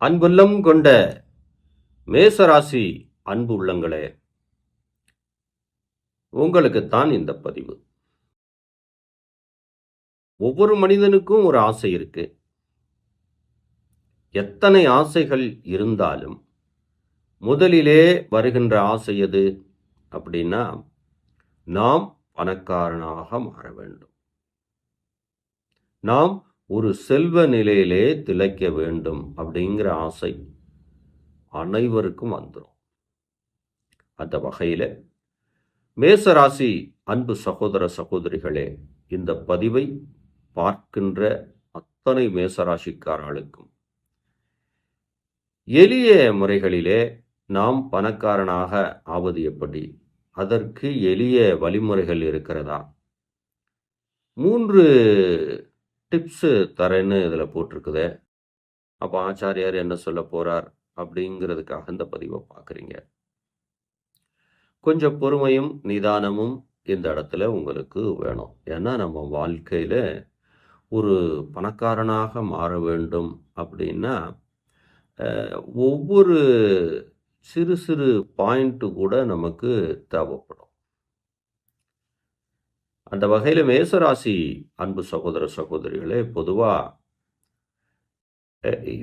அன்புள்ளம் கொண்ட மேசராசி அன்பு உள்ளங்களே உங்களுக்குத்தான் இந்த பதிவு. ஒவ்வொரு மனிதனுக்கும் ஒரு ஆசை இருக்கு. எத்தனை ஆசைகள் இருந்தாலும் முதலிலே வருகின்ற ஆசை எது அப்படின்னா நாம் பணக்காரனாக மாற வேண்டும். நாம் ஒரு செல்வ நிலையிலே திளைக்க வேண்டும் அப்படிங்கிற ஆசை அனைவருக்கும் வந்துடும் அந்த வகையில் மேசராசி அன்பு சகோதர சகோதரிகளே இந்த பதிவை பார்க்கின்ற அத்தனை மேசராசிக்காரர்களுக்கும் எளிய முறைகளிலே நாம் பணக்காரனாக ஆவது எப்படி? அதற்கு எளிய வழிமுறைகள் இருக்கிறதா? மூன்று டிப்ஸு தரேன்னு இதில் போட்டிருக்குதே. அப்போ ஆச்சாரியார் என்ன சொல்ல போகிறார் அப்படிங்கிறதுக்காக இந்த பதிவை பார்க்குறீங்க. கொஞ்சம் பொறுமையும் நிதானமும் இந்த இடத்துல உங்களுக்கு வேணும். ஏன்னா நம்ம வாழ்க்கையில் ஒரு பணக்காரனாக மாற வேண்டும் அப்படின்னா ஒவ்வொரு சிறு சிறு பாயிண்ட்டு கூட நமக்கு தேவைப்படும். அந்த வகையில் மேசராசி அன்பு சகோதர சகோதரிகளே பொதுவாக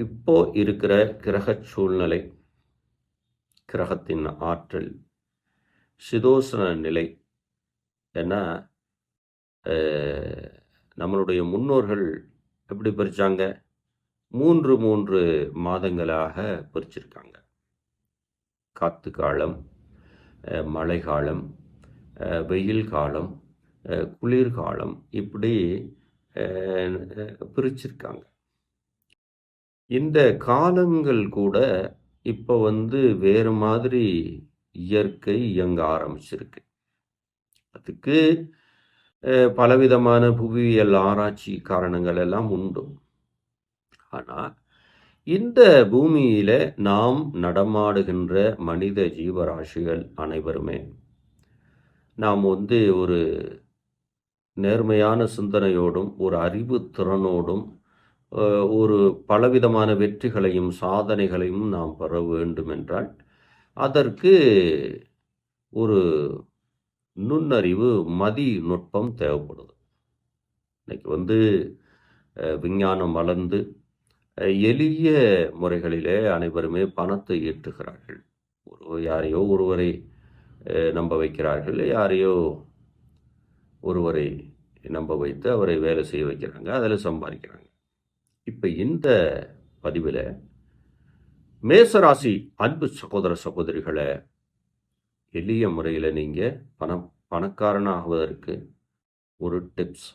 இப்போ இருக்கிற கிரக சூழ்நிலை கிரகத்தின் ஆற்றல் சிதோசன நிலை ஏன்னா நம்மளுடைய முன்னோர்கள் எப்படி பிரித்தாங்க மூன்று மூன்று மாதங்களாக பிரிச்சிருக்காங்க. காத்து காலம் மழை காலம் வெயில் காலம் குளிர்காலம் இப்படி பிரிச்சிருக்காங்க. இந்த காலங்கள் கூட இப்போ வந்து வேறு மாதிரி இயற்கை இயங்க ஆரம்பிச்சிருக்கு. அதுக்கு பலவிதமான புவியியல் ஆராய்ச்சி காரணங்கள் எல்லாம் உண்டு. ஆனால் இந்த பூமியில நாம் நடமாடுகின்ற மனித ஜீவராசிகள் அனைவருமே நாம் வந்து ஒரு நேர்மையான சிந்தனையோடும் ஒரு அறிவு திறனோடும் ஒரு பலவிதமான வெற்றிகளையும் சாதனைகளையும் நாம் பெற வேண்டும் என்றால் அதற்கு ஒரு நுண்ணறிவு மதி நுட்பம் தேவைப்படுது. இன்னைக்கு வந்து விஞ்ஞானம் வளர்ந்து எளிய முறைகளிலே அனைவருமே பணத்தை ஈட்டுகிறார்கள் ஒரு யாரையோ ஒருவரை நம்ப வைக்கிறார்கள் யாரையோ ஒருவரை நம்ப வைத்து அவரை வேலை செய்ய வைக்கிறாங்க அதில் சம்பாதிக்கிறாங்க. இப்போ இந்த பதிவில் மேசராசி அன்பு சகோதர சகோதரிகளை எளிய முறையில் நீங்கள் பணம் பணக்காரனாகுவதற்கு ஒரு டிப்ஸ்.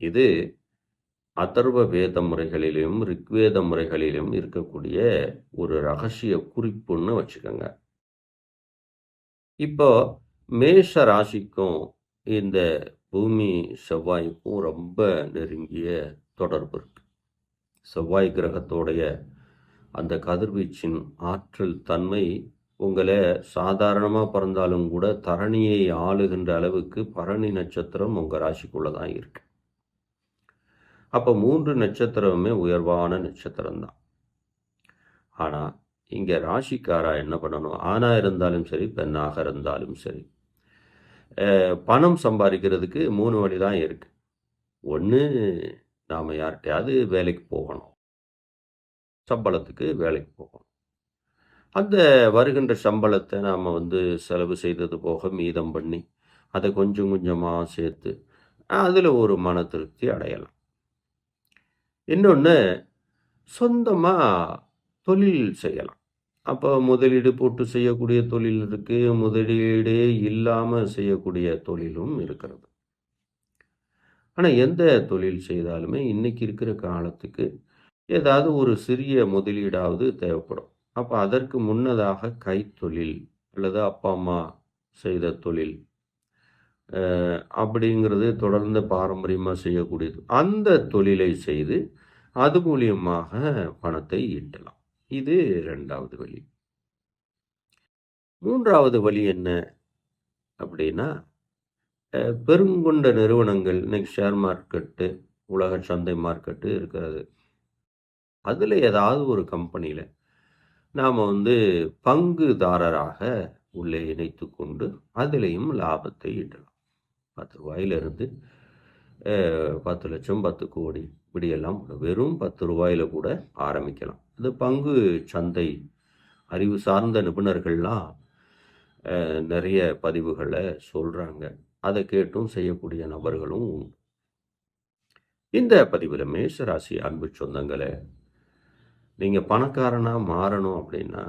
இது அதர்வ வேத முறைகளிலும் ரிக்வேத முறைகளிலும் இருக்கக்கூடிய ஒரு ரகசிய குறிப்புன்னு வச்சுக்கோங்க. இப்போ மேஷ ராசிக்கும் இந்த பூமி செவ்வாய்க்கும் ரொம்ப நெருங்கிய தொடர்பு இருக்குது செவ்வாய் கிரகத்தோடைய அந்த கதிர்வீச்சின் ஆற்றல் தன்மை உங்களை சாதாரணமாக பிறந்தாலும் கூட தரணியை ஆளுகின்ற அளவுக்கு பரணி நட்சத்திரம் உங்கள் ராசிக்குள்ளே தான் இருக்கு. அப்போ மூன்று நட்சத்திரமுமே உயர்வான நட்சத்திரம் தான். ஆனால் இங்கே ராசிக்காரா என்ன பண்ணணும்? ஆணாக இருந்தாலும் சரி பெண்ணாக இருந்தாலும் சரி. பணம் சம்பாதிக்கிறதுக்கு மூணு வழி தான் இருக்குது ஒன்று நாம் யார்கிட்டையாவது வேலைக்கு போகணும். சம்பளத்துக்கு வேலைக்கு போகணும். அந்த வருகின்ற சம்பளத்தை நாம் வந்து செலவு செய்தது போக மீதம் பண்ணி அதை கொஞ்சம் கொஞ்சமாக சேர்த்து அதில் ஒரு மன திருப்தி அடையலாம். இன்னொன்று சொந்தமாக தொழில் செய்யலாம். அப்போ முதலீடு போட்டு செய்யக்கூடிய தொழில் இருக்குது முதலீடே இல்லாமல் செய்யக்கூடிய தொழிலும் இருக்கிறது. ஆனால் எந்த தொழில் செய்தாலுமே இன்றைக்கி இருக்கிற காலத்துக்கு ஏதாவது ஒரு சிறிய முதலீடாவது தேவைப்படும். அப்போ அதற்கு முன்னதாக கைத்தொழில் அல்லது அப்பா அம்மா செய்த தொழில் அப்படிங்கிறது தொடர்ந்து பாரம்பரியமாக செய்யக்கூடியது. அந்த தொழிலை செய்து அது மூலியமாக பணத்தை ஈட்டலாம். இது ரெண்டாவது வழி மூன்றாவது வழி என்ன அப்படின்னா பெருங்கொண்ட நிறுவனங்கள் இன்னைக்கு ஷேர் மார்க்கெட்டு உலக சந்தை மார்க்கெட்டு இருக்கிறது. அதில் ஏதாவது ஒரு கம்பெனியில் நாம் வந்து பங்குதாரராக உள்ளே இணைத்து கொண்டு அதிலையும் லாபத்தை ஈட்டலாம். பத்து ரூபாயிலிருந்து பத்து லட்சம் பத்து கோடி இப்படியெல்லாம் வெறும் பத்து ரூபாயில கூட ஆரம்பிக்கலாம். இந்த பங்கு சந்தை அறிவு சார்ந்த நிபுணர்கள்லாம் நிறைய பதிவுகளை சொல்கிறாங்க அதை கேட்டும் செய்யக்கூடிய நபர்களும் உண்டு இந்த பதிவில் மேஷராசி அன்பு சொந்தங்களை நீங்கள் பணக்காரனாக மாறணும் அப்படின்னா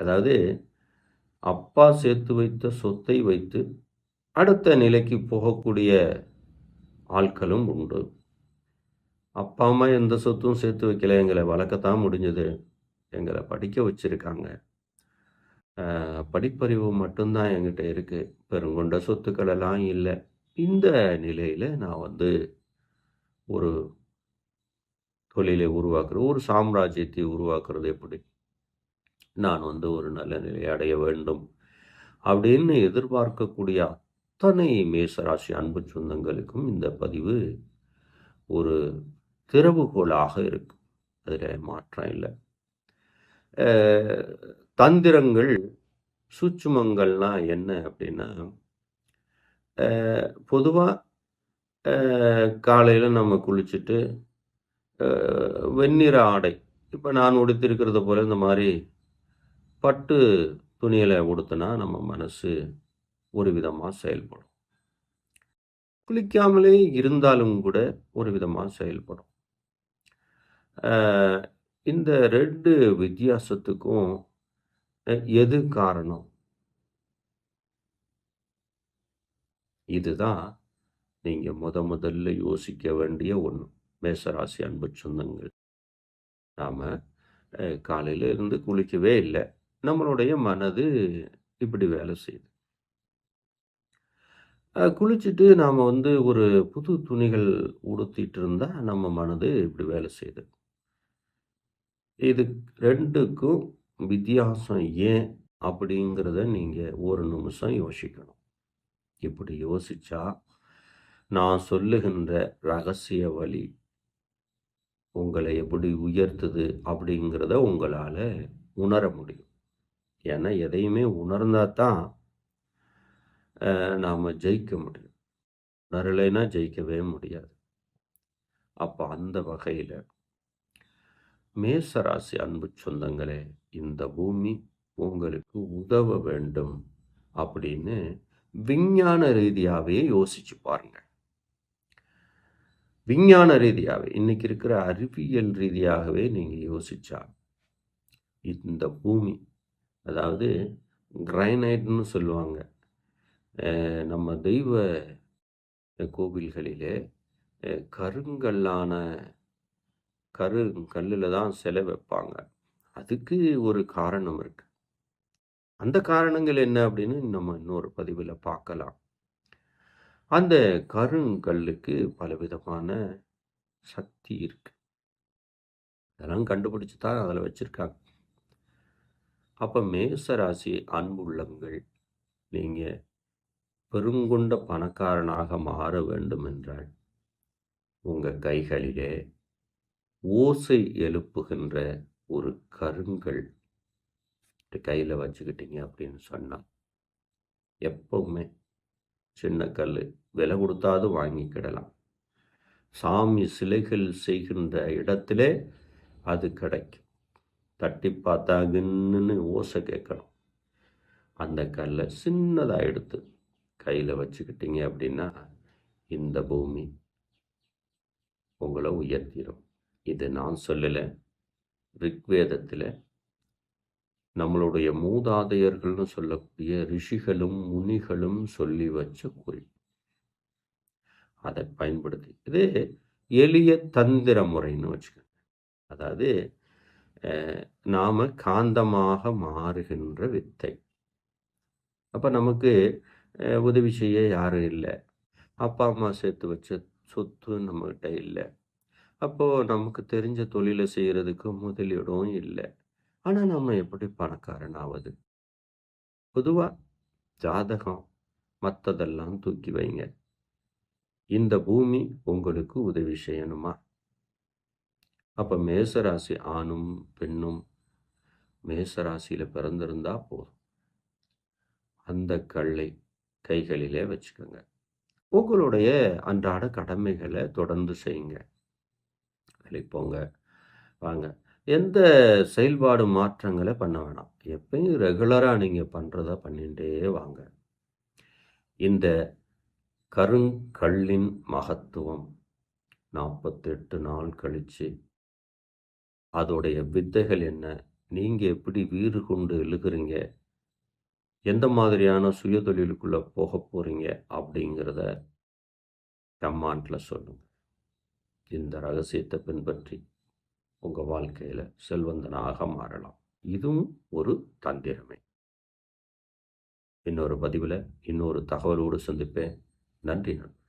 அதாவது அப்பா சேர்த்து வைத்த சொத்தை வைத்து அடுத்த நிலைக்கு போகக்கூடிய ஆட்களும் உண்டு. அப்பா அம்மா எந்த சொத்தும் சேர்த்து வைக்கல. எங்களை வளர்க்கத்தான் முடிஞ்சது. எங்களை படிக்க வச்சுருக்காங்க. படிப்பறிவு மட்டும்தான் என்கிட்ட இருக்குது பெருங்கொண்ட சொத்துக்கள் எல்லாம் இல்லை. இந்த நிலையில் நான் வந்து ஒரு தொழிலை உருவாக்குறது ஒரு சாம்ராஜ்யத்தை உருவாக்குறது எப்படி? நான் வந்து ஒரு நல்ல நிலையை அடைய வேண்டும் அப்படின்னு எதிர்பார்க்கக்கூடிய அத்தனை மேசராசி அன்பு சொந்தங்களுக்கும் இந்த பதிவு ஒரு திறவுகோலாக இருக்கும். அதில் மாற்றம் இல்லை. தந்திரங்கள் சூட்சுமங்கள்லாம் என்ன அப்படின்னா பொதுவாக காலையில் நம்ம குளிச்சுட்டு வெந்நிற வெண்ணிற ஆடை. இப்போ நான் உடுத்திருக்கிறத போல இந்த மாதிரி பட்டு துணிகளை உடுத்தினா நம்ம மனசு ஒரு விதமாக செயல்படும். குளிக்காமலே இருந்தாலும் கூட ஒரு விதமாக செயல்படும். இந்த ரெண்டு வித்தியாசத்துக்கும் எது காரணம்? இதுதான் நீங்கள் முத முதல்ல யோசிக்க வேண்டிய ஒன்று மேசராசி அன்பு சொந்தங்கள். நாம் காலையில் இருந்து குளிக்கவே இல்லை. நம்மளுடைய மனது இப்படி வேலை செய்யுது. குளிச்சுட்டு நாம் வந்து ஒரு புது துணிகள் உடுத்திட்டு இருந்தால் நம்ம மனது இப்படி வேலை செய்யுது. இது ரெண்டுக்கும் வித்தியாசம் ஏன் அப்படிங்கிறத நீங்கள் ஒரு நிமிஷம் யோசிக்கணும். இப்படி யோசிச்சா நான் சொல்லுகின்ற ரகசிய வழி உங்களை எப்படி உயர்த்துது அப்படிங்கிறத உங்களால் உணர முடியும். ஏன்னா எதையுமே உணர்ந்தா தான் நாம் ஜெயிக்க முடியும். உணரலைன்னா ஜெயிக்கவே முடியாது. அப்போ அந்த வகையில் மேசராசி அன்பு சொந்தங்களே இந்த பூமி உங்களுக்கு உதவ வேண்டும் அப்படின்னு விஞ்ஞான ரீதியாகவே யோசிச்சு பாருங்க. விஞ்ஞான ரீதியாகவே இன்னைக்கு இருக்கிற அறிவியல் ரீதியாகவே நீங்கள் யோசிச்சா இந்த பூமி அதாவது கிரைனைட்னு சொல்லுவாங்க நம்ம தெய்வ கோவில்களிலே கருங்கல்லான கரு கல்லில் தான் சிலை வைப்பாங்க. அதுக்கு ஒரு காரணம் இருக்கு. அந்த காரணங்கள் என்ன அப்படின்னு நம்ம இன்னொரு பதிவில் பார்க்கலாம். அந்த கருங்கல்லுக்கு பலவிதமான சக்தி இருக்கு. அதெல்லாம் கண்டுபிடிச்சு தான் அதில் வச்சுருக்காங்க. அப்போ மேசராசி அன்புள்ளங்கள் நீங்கள் பெருங்கொண்ட பணக்காரனாக மாற வேண்டும் என்றால் உங்கள் கைகளிலே ஓசை எழுப்புகின்ற ஒரு கருங்கல் கையில் வச்சுக்கிட்டீங்க அப்படின்னு சொன்னால் எப்பவுமே சின்ன கல் விலை கொடுத்தாது வாங்கிக்கிடலாம். சாமி சிலைகள் செய்கின்ற இடத்திலே அது கிடைக்கும். தட்டி பார்த்தா ஓசை கேட்கணும். அந்த கல்லை சின்னதாக எடுத்து கையில் வச்சுக்கிட்டீங்க அப்படின்னா இந்த பூமி உங்களை உயர்த்திடும் இது நான் சொல்லலை. ரிக்வேதத்தில் நம்மளுடைய மூதாதையர்கள்னு சொல்லக்கூடிய ரிஷிகளும் முனிகளும் சொல்லி வச்ச குறிப்பு அதை பயன்படுத்தி இது எளிய தந்திர முறைன்னு வச்சுக்கோங்க. அதாவது நாம் காந்தமாக மாறுகின்ற வித்தை. அப்போ நமக்கு உதவி செய்ய யாரும் இல்லை. அப்பா அம்மா சேர்த்து வச்ச சொத்து நம்மகிட்ட இல்லை. அப்போது நமக்கு தெரிஞ்ச தொழிலை செய்கிறதுக்கு முதலீடும் இல்லை. ஆனால் நம்ம எப்படி பணக்காரனாவது? பொதுவாக ஜாதகம் மற்றதெல்லாம் தூக்கி வைங்க. இந்த பூமி உங்களுக்கு உதவி செய்யணுமா? அப்போ மேசராசி ஆணும் பெண்ணும் மேசராசியில் பிறந்திருந்தா போதும். அந்த கல்லை கைகளிலே வச்சுக்கோங்க. உங்களுடைய அன்றாட கடமைகளை தொடர்ந்து செய்யுங்க. வேலைக்கு போங்க வாங்க. எந்த செயல்பாடு மாற்றங்களை பண்ண வேணாம். எப்பயும் ரெகுலராக நீங்கள் பண்ணுறத பண்ணிகிட்டே வாங்க. இந்த கருங்கல்லின் மகத்துவம் நாற்பத்தெட்டு நாள் கழித்து அதோடைய வித்தைகள் என்ன? நீங்கள் எப்படி வீறு கொண்டு எழுகிறீங்க? எந்த மாதிரியான சுயதொழிலுக்குள்ளே போக போகிறீங்க அப்படிங்கிறத கம்மாண்டில் சொல்லுங்கள் இந்த ரகசியத்தை பின்பற்றி உங்கள் வாழ்க்கையில் செல்வந்தனாக மாறலாம். இதுவும் ஒரு தந்திரமே. இன்னொரு பதிவில் இன்னொரு தகவலோடு சந்திப்பேன். நன்றி நண்பர்.